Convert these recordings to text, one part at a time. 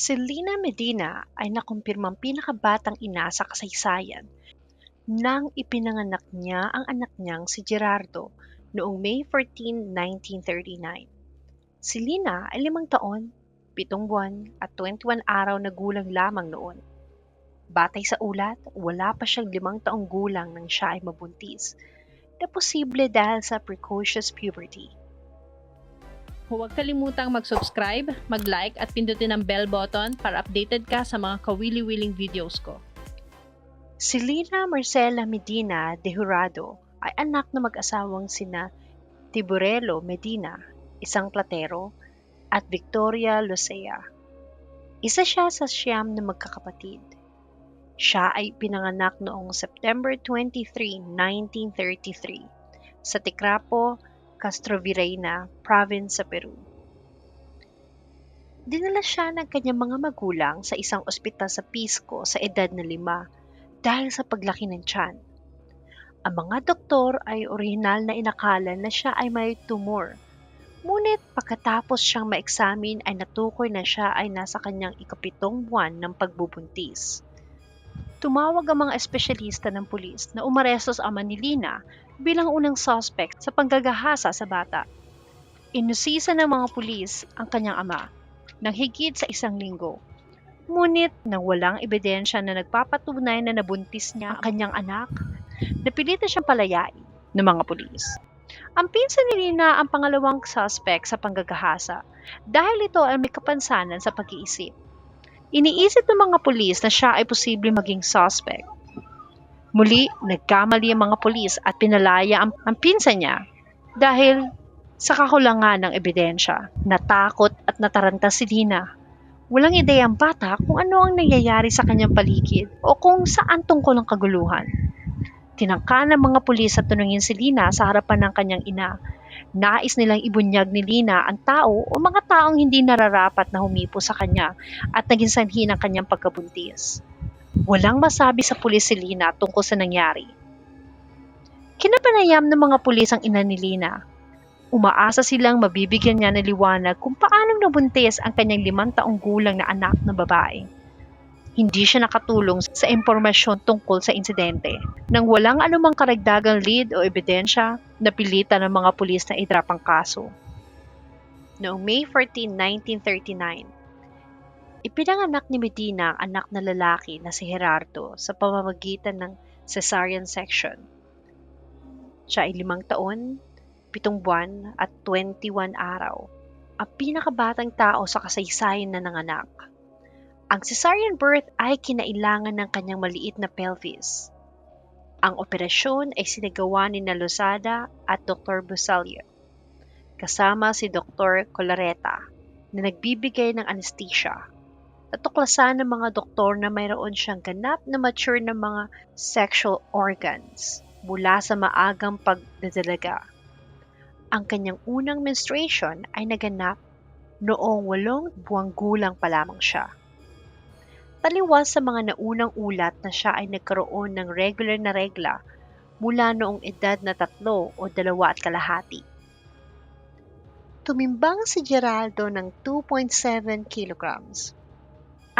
Si Lina Medina ay nakumpirmang pinakabatang ina sa kasaysayan nang ipinanganak niya ang anak niyang si Gerardo noong May 14, 1939. Si Lina ay limang taon, pitong buwan at 21 araw na gulang lamang noon. Batay sa ulat, wala pa siyang limang taong gulang nang siya ay mabuntis na posible dahil sa precocious puberty. Huwag kalimutang mag-subscribe, mag-like at pindutin ang bell button para updated ka sa mga kawili-wiling videos ko. Si Lina Marcela Medina de Jurado ay anak na mag-asawang sina Tiburelo Medina, isang platero, at Victoria Lucea. Isa siya sa siyam na magkakapatid. Siya ay pinanganak noong September 23, 1933 sa Ticrapo, Castrovirreyna, province sa Peru. Dinala siya ng kanyang mga magulang sa isang ospital sa Pisco sa edad na lima dahil sa paglaki ng tiyan. Ang mga doktor ay orihinal na inakala na siya ay may tumor. Ngunit pagkatapos siyang ma-examine ay natukoy na siya ay nasa kanyang ikapitong buwan ng pagbubuntis. Tumawag ang mga espesyalista ng pulis na umaresto sa ama ni Lina bilang unang suspect sa panggagahasa sa bata. Inusisa ng mga pulis ang kanyang ama ng higit sa isang linggo. Ngunit nang walang ebidensya na nagpapatunay na nabuntis niya ang kanyang anak, napilitan siyang palayain ng mga pulis. Ang pinsan ni Lina ang pangalawang suspect sa panggagahasa dahil ito ay may kapansanan sa pag-iisip. Iniisip ng mga pulis na siya ay posibleng maging suspect. Muli, nagkamali ang mga pulis at pinalaya ang, ang pinsan niya dahil sa kakulangan ng ebidensya. Natakot at nataranta si Lina. Walang ideya ang bata kung ano ang nangyayari sa kanyang paligid o kung saan tungkol ang kaguluhan. Tinangka ng mga pulis at tunungin si Lina sa harapan ng kanyang ina. Nais nilang ibunyag ni Lina ang tao o mga taong hindi nararapat na humipo sa kanya at naging sanhi ng kanyang pagkabuntis. Walang masabi sa pulis si Lina tungkol sa nangyari. Kinapanayam ng mga pulis ang ina ni Lina. Umaasa silang mabibigyan niya ng liwanag kung paanong nabuntis ang kanyang limang taong gulang na anak na babae. Hindi siya nakatulong sa impormasyon tungkol sa insidente. Nang walang anumang karagdagang lead o ebidensya, napilitan ng mga pulis na idrap ang kaso. Noong May 14, 1939, ipinanganak ni Medina ang anak na lalaki na si Gerardo sa pamamagitan ng cesarean section. Siya ay limang taon, pitong buwan at 21 araw. Ang pinakabatang tao sa kasaysayan na nanganak. Ang cesarean birth ay kinailangan ng kanyang maliit na pelvis. Ang operasyon ay sinagawa ni Lozada at Dr. Busalio, kasama si Dr. Colareta na nagbibigay ng anesthesia. Natuklasan ng mga doktor na mayroon siyang ganap na mature na mga sexual organs mula sa maagang pagdadalaga. Ang kanyang unang menstruation ay naganap noong walong buwang gulang pa lamang siya. Taliwas sa mga naunang ulat na siya ay nagkaroon ng regular na regla mula noong edad na tatlo o dalawa at kalahati. Tumimbang si Geraldo ng 2.7 kilograms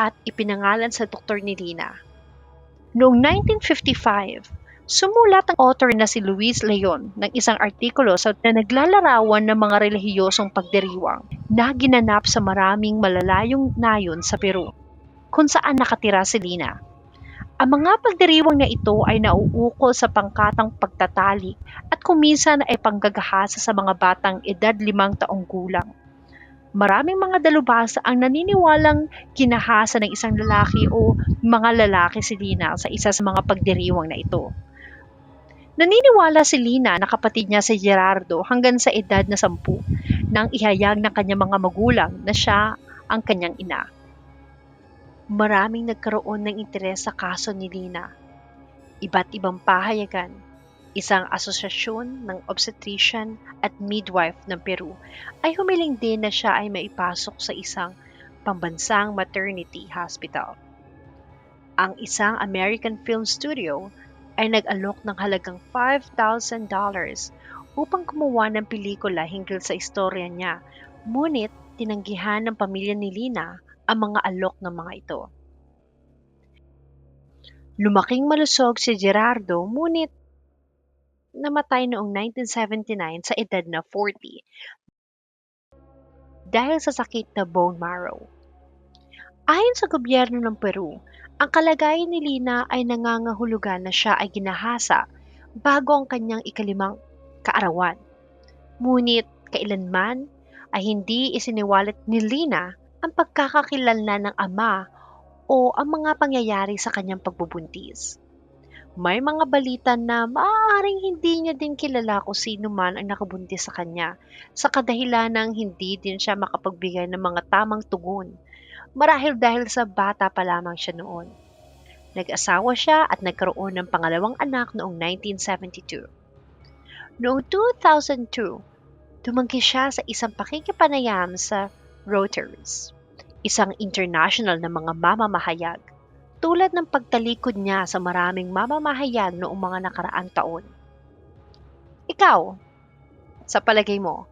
at ipinangalan sa doktor ni Lina. Noong 1955, sumulat ang author na si Luis Leon ng isang artikulo sa na naglalarawan ng mga relihiyosong pagdiriwang na ginanap sa maraming malalayong nayon sa Peru kung saan nakatira si Lina. Ang mga pagdiriwang na ito ay nauukol sa pangkatang pagtatali at kuminsan ay panggagahasa sa mga batang edad limang taong gulang. Maraming mga dalubhasa ang naniniwalang kinahasa ng isang lalaki o mga lalaki si Lina sa isa sa mga pagdiriwang na ito. Naniniwala si Lina na kapatid niya si Gerardo hanggang sa edad na sampu nang ihayag ng kanyang mga magulang na siya ang kanyang ina maraming nagkaroon ng interes sa kaso ni Lina. Iba't ibang pahayagan, isang asosasyon ng obstetrician at midwife ng Peru ay humiling din na siya ay maipasok sa isang pambansang maternity hospital. Ang isang American film studio ay nag-alok ng halagang $5,000 upang kumuha ng pelikula hinggil sa istorya niya, ngunit tinanggihan ng pamilya ni Lina ang mga alok ng mga ito. Lumaking malusog si Gerardo ngunit namatay noong 1979 sa edad na 40 dahil sa sakit na bone marrow. Ayon sa gobyerno ng Peru, ang kalagayan ni Lina ay nangangahulugan na siya ay ginahasa bago ang kanyang ikalimang kaarawan. Ngunit kailanman ay hindi isiniwalat ni Lina ang pagkakakilanlan ng ama o ang mga pangyayari sa kanyang pagbubuntis. May mga balita na maaaring hindi niya din kilala kung sino man ang nakabuntis sa kanya sa kadahilan ng hindi din siya makapagbigay ng mga tamang tugon marahil dahil sa bata pa lamang siya noon. Nag-asawa siya at nagkaroon ng pangalawang anak noong 1972. Noong 2002, tumanggi siya sa isang pakikipanayam sa Reuters, isang international na mga mamamahayag, tulad ng pagtalikod niya sa maraming mamamahayag noong mga nakaraang taon. Ikaw, sa palagay mo,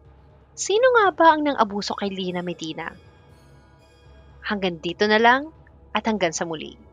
sino nga ba ang nang abuso kay Lina Medina? Hanggang dito na lang at hanggang sa muli.